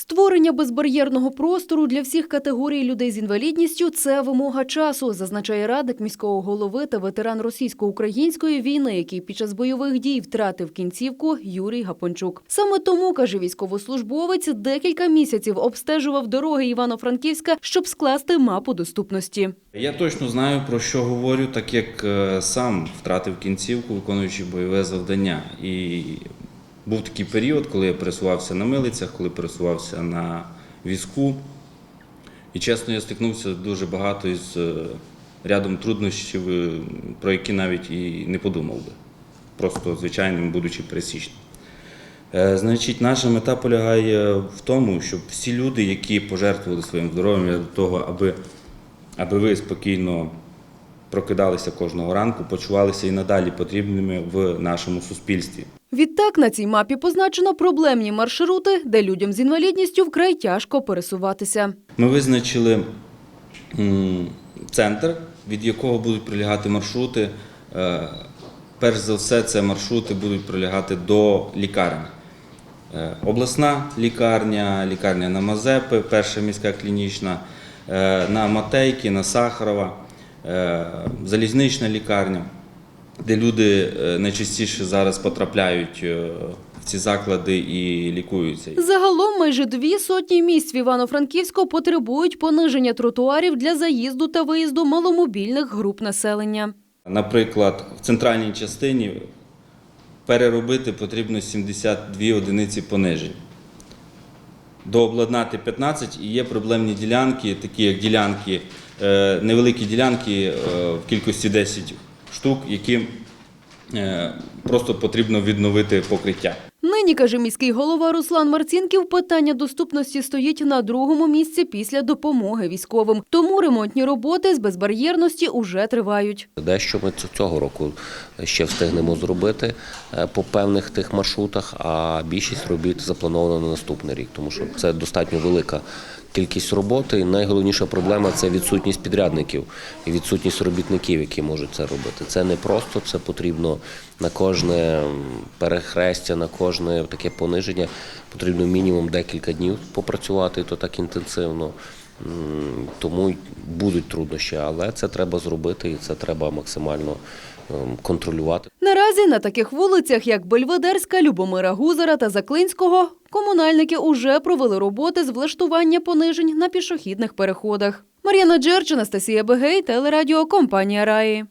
Створення безбар'єрного простору для всіх категорій людей з інвалідністю це вимога часу, зазначає радник міського голови та ветеран російсько-української війни, який під час бойових дій втратив кінцівку Юрій Гапончук. Саме тому каже військовослужбовець, декілька місяців обстежував дороги Івано-Франківська, щоб скласти мапу доступності. Я точно знаю про що говорю, так як е, сам втратив кінцівку, виконуючи бойове завдання. І був такий період, коли я пересувався на милицях, коли пересувався на візку. І чесно, я стикнувся дуже багато із е, рядом труднощів, е, про які навіть і не подумав би. Просто звичайним, будучи пересічним. Е, Значить, наша мета полягає в тому, щоб всі люди, які пожертвували своїм здоров'ям для того, аби, аби ви спокійно прокидалися кожного ранку, почувалися і надалі потрібними в нашому суспільстві. Відтак на цій мапі позначено проблемні маршрути, де людям з інвалідністю вкрай тяжко пересуватися. Ми визначили центр, від якого будуть прилягати маршрути. Е, Перш за все, це маршрути будуть прилягати до лікарень. Е, Обласна лікарня, лікарня на Мазепи, перша міська клінічна, е, на Матейки, на Сахарова, залізнична лікарня, де люди е, найчастіше зараз потрапляють е, ці заклади і лікуються. Загалом майже дві сотні місць в Івано-Франківську потребують пониження тротуарів для заїзду та виїзду маломобільних груп населення. Наприклад, в центральній частині переробити потрібно 72 одиниці понижень. Дообладнати 15 і є проблемні ділянки, такі як ділянки, е, невеликі ділянки е, в кількості 10 штук, які е, просто потрібно відновити покриття. Нині, каже міський голова Руслан Марцінків, питання доступності стоїть на другому місці після допомоги військовим. Тому ремонтні роботи з безбар'єрності уже тривають. Дещо ми цього року ще встигнемо зробити е, по певних тих маршрутах, а більшість робіт заплановано на наступний рік, тому що це достатньо велика кількість роботи. Найголовніша проблема це відсутність підрядників і відсутність робітників, які можуть це робити. Це не просто, це потрібно на кожне перехрестя, на кожне таке пониження. Потрібно мінімум декілька днів попрацювати, то так інтенсивно. Тому будуть труднощі, але це треба зробити і це треба максимально ем, контролювати. Наразі на таких вулицях, як Бельведерська, Любомира Гузера та Заклинського, комунальники уже провели роботи з влаштування понижень на пішохідних переходах. Мар'яна Джерч, Анастасія Бегей, телерадіо компанія Раї.